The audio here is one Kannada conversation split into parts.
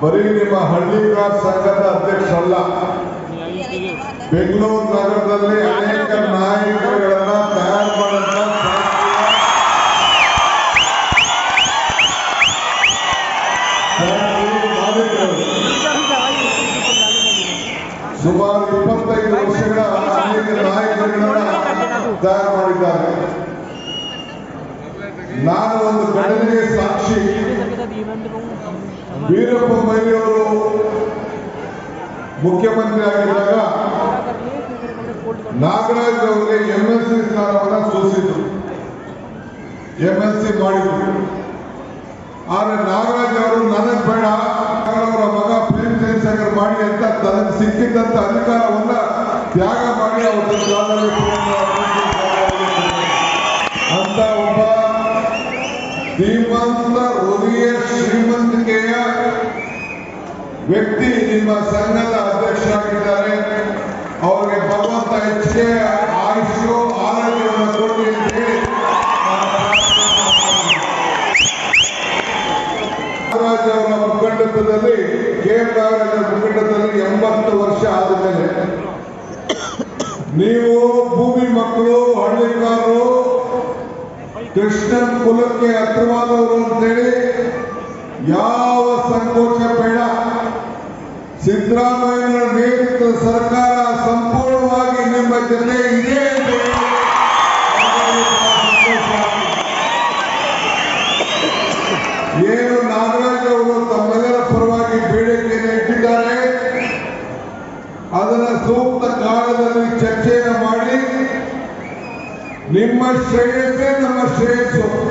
ಬರೀ ನಿಮ್ಮ ಹಳ್ಳಿಗಾರ್ ಸಂಘದ ಅಧ್ಯಕ್ಷರಲ್ಲ. ಬೆಂಗಳೂರು ನಗರದಲ್ಲಿ ಅನೇಕ ನಾಯಕರುಗಳನ್ನ ತಯಾರು ಮಾಡಂತ ಸುಮಾರು ಇಪ್ಪತ್ತೈದು ವರ್ಷಗಳ ಅನೇಕ ನಾಯಕರುಗಳನ್ನ ತಯಾರು ಮಾಡಿದ್ದಾರೆ. ನಾನು ಒಂದು ಘಟನೆಗೆ ಸಾಕ್ಷಿ. ವೀರಪ್ಪ ಮೊಯ್ಲಿಯವರು ಮುಖ್ಯಮಂತ್ರಿ ಆಗಿದ್ದಾಗ ನಾಗರಾಜ್ ಅವರಿಗೆ ಎಂ ಎಲ್ ಸಿ ಸ್ಥಾನವನ್ನ ಸೂಚಿಸಿದ್ರು ಎಂ ಎಲ್ ಸಿ ಮಾಡಿದ್ರು ಆದ್ರೆ ನಾಗರಾಜ್ ಅವರು ನನಗ್ ಬೇಡ ಅವರ ಮಗ ಪ್ರೇಮ್ ಜಯಶಂಕರ್ ಮಾಡಿ ಅಂತ ತನಗೆ ಸಿಕ್ಕಿದ್ದಂತ ಅಧಿಕಾರವನ್ನ ತ್ಯಾಗ ಮಾಡಿ ಅವರ ಜಾಗದಲ್ಲಿ ಅಂತ ಒಬ್ಬ ಶ್ರೀಮಂತ ಹೃದಯ ಶ್ರೀಮಂತಿಕೆಯ ವ್ಯಕ್ತಿ ನಿಮ್ಮ ಸಂಘದ ಅಧ್ಯಕ್ಷರಾಗಿದ್ದಾರೆ. ಅವರಿಗೆ ಭಗವಂತ ಹೆಚ್ಚಿಗೆ ಆಯುಷು ಆರೋಗ್ಯವನ್ನು ಕೊಡಿ ಅಂತ ಹೇಳಿ. ಮುಖಂಡತ್ವದಲ್ಲಿ, ಕೆ. ಮುಖಂಡತ್ವದಲ್ಲಿ ಎಂಬತ್ತು ವರ್ಷ ಆದಮೇಲೆ ನೀವು ಭೂಮಿ ಮಕ್ಕಳು, ಹಳ್ಳಿಕಾರರು, ಕೃಷ್ಣನ್ ಕುಲಕ್ಕೆ ಹತ್ರವಾದವರು ಅಂತೇಳಿ ಯಾವ ಸಂಕೋಚ ಬೇಡ. ಸಿದ್ದರಾಮಯ್ಯ ನೇತೃತ್ವದ ಸರ್ಕಾರ ಸಂಪೂರ್ಣವಾಗಿ ನಿಮ್ಮ ಜೊತೆ ಇದೆ. ಏನು ನಾಗರಾಜ್ ಅವರು ತಮ್ಮೆಲ್ಲರ ಪರವಾಗಿ ಬೇಡಿಕೆಯನ್ನು ಇಟ್ಟಿದ್ದಾರೆ. ಅದನ್ನ ಸೂಕ್ತ ಕಾಲದಲ್ಲಿ ಚರ್ಚೆಯನ್ನು ಮಾಡಿ. ನಿಮ್ಮ ಶ್ರೇಯಸ್ಸೇ ನಮ್ಮ ಶ್ರೇಯಸ್ಸು.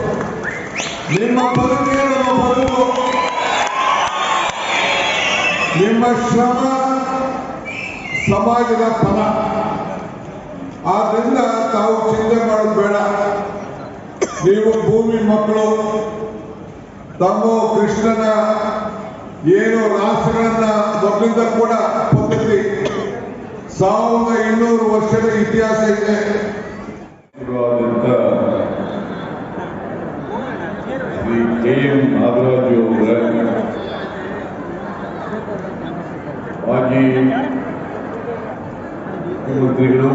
ನಮ್ಮ ಬದುಕು ನಿಮ್ಮ ಶ್ರಮ ಸಮಾಜದ ಫಲ. ಆದ್ರಿಂದ ತಾವು ಚಿಂತೆ ಮಾಡೋದು ಬೇಡ. ನೀವು ಭೂಮಿ ಮಕ್ಕಳು, ತಮ್ಮ ಕೃಷ್ಣನ ಏನು ರಾಸಗಳನ್ನ ಮೊದಲಿಂದ ಕೂಡ ಪದ್ಧತಿ ಸಾವಿರದ ಇನ್ನೂರು ವರ್ಷದ ಇತಿಹಾಸ ಇದೆ. ಶ್ರೀ ಕೆ ಎಂ ನಾಗರಾಜು ಅವರ ಮಾಜಿ ಮುಖ್ಯಮಂತ್ರಿಗಳು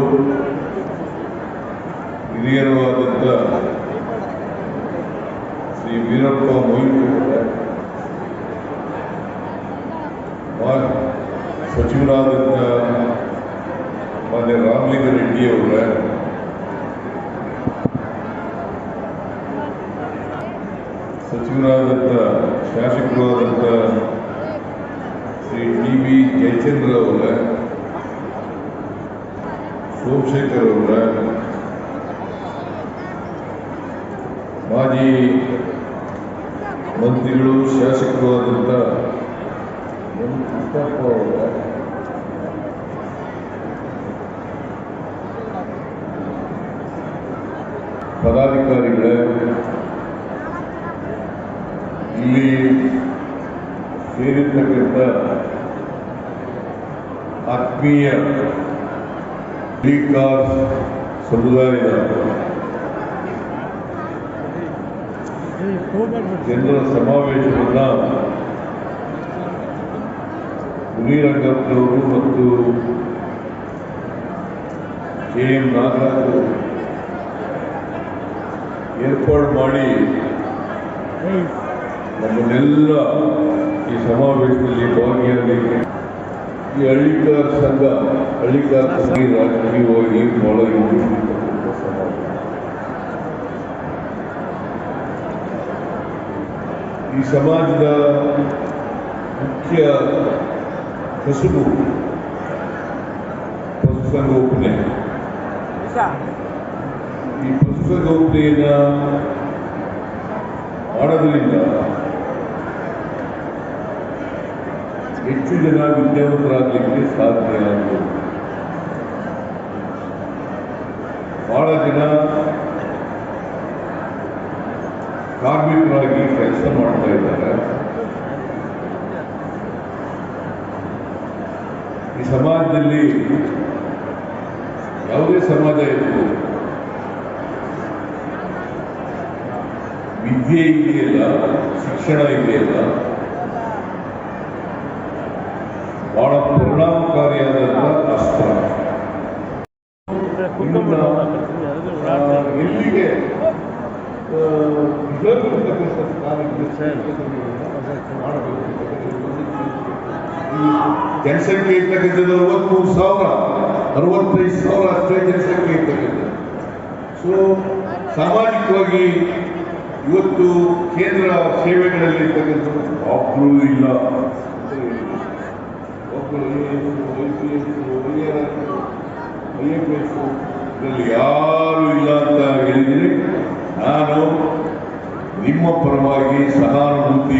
ಹಿರಿಯರೂ ಆದಂಥ ಶ್ರೀ ವೀರಪ್ಪ ಮೊಯ್ಲಿ ಸಚಿವರಾದಂಥ ಮಾನ್ಯ ರಾಮಲಿಂಗ ರೆಡ್ಡಿಯವರ ಸಚಿವರಾದಂಥ ಶಾಸಕರಾದಂಥ ಶ್ರೀ ಟಿ ವಿ ಜಯಚಂದ್ರ ಅವರ, ಸೋಮಶೇಖರ್ ಅವರ, ಮಾಜಿ ಮಂತ್ರಿಗಳು, ಶಾಸಕರು ಆದಂತ ಕೃಷ್ಣಪ್ಪ ಅವರ, ಪದಾಧಿಕಾರಿಗಳೇ, ಇಲ್ಲಿ ಸೇರಿರ್ತಕ್ಕಂಥ ಆತ್ಮೀಯ ಕಾರ್ ಸಮುದಾಯದ ಜನರ ಸಮಾವೇಶವನ್ನು ಮುನಿರಂಗಪ್ಪನವರು ಮತ್ತು ಕೆ ಎಂ ನಾಗರಾಜ್ ಏರ್ಪಾಡು ಮಾಡಿ ನಮ್ಮನ್ನೆಲ್ಲ ಈ ಸಮಾವೇಶದಲ್ಲಿ ಭಾಗಿಯಾಗಲಿಕ್ಕೆ ಈ ಹಳ್ಳಿಕಾರ ಸಂಘ ಹಳ್ಳಿಕಾರ ಸಂಘ ಇರ್ತಕ್ಕಂಥ ಈ ಸಮಾಜದ ಮುಖ್ಯ ಕಸುಬು ಪಶುಸಂಗೋಪನೆ. ಈ ಪಶುಸಂಗೋಪನೆಯನ್ನು ಮಾಡೋದ್ರಿಂದ ಹೆಚ್ಚು ಜನ ವಿದ್ಯಾವಂತರಾಗಲಿಕ್ಕೆ ಸಾಧ್ಯ ಆಗಬಹುದು ಬಹಳ ಜನ ಕಾರ್ಮಿಕರಾಗಿ ಕೆಲಸ ಮಾಡ್ತಾ ಇದ್ದಾರೆ. ಈ ಸಮಾಜದಲ್ಲಿ ಯಾವುದೇ ಸಮಾಜ ಇತ್ತು ವಿದ್ಯೆ ಇದೆಯಲ್ಲ, ಶಿಕ್ಷಣ ಇದೆಯಲ್ಲ ಪರಿಣಾಮಕಾರಿಯಾದಂಥ ಅಸ್ತ್ರ. ಎಲ್ಲಿಗೆ ನಿಜವಾಗಿರ್ತಕ್ಕಂಥ ಕಾರ್ಯಕ್ಕೆ ಮಾಡಬೇಕು ಈ ಜನಸಂಖ್ಯೆ ಇರ್ತಕ್ಕಂಥದ್ದು ಅರವತ್ಮೂರು ಸಾವಿರ ಅರವತ್ತೈದು ಸಾವಿರ ಅಷ್ಟೇ ಜನಸಂಖ್ಯೆ ಇರ್ತಕ್ಕಂಥದ್ದು. ಸೊ ಸಾಮಾಜಿಕವಾಗಿ ಇವತ್ತು ಕೇಂದ್ರ ಸೇವೆಗಳಲ್ಲಿ ಇರ್ತಕ್ಕಂಥದ್ದು ಇಲ್ಲ. ಇದರಲ್ಲಿ ಯಾರು ಇಲ್ಲ ಅಂತ ಹೇಳಿದರೆ ನಾನು ನಿಮ್ಮ ಪರವಾಗಿ ಅಂತ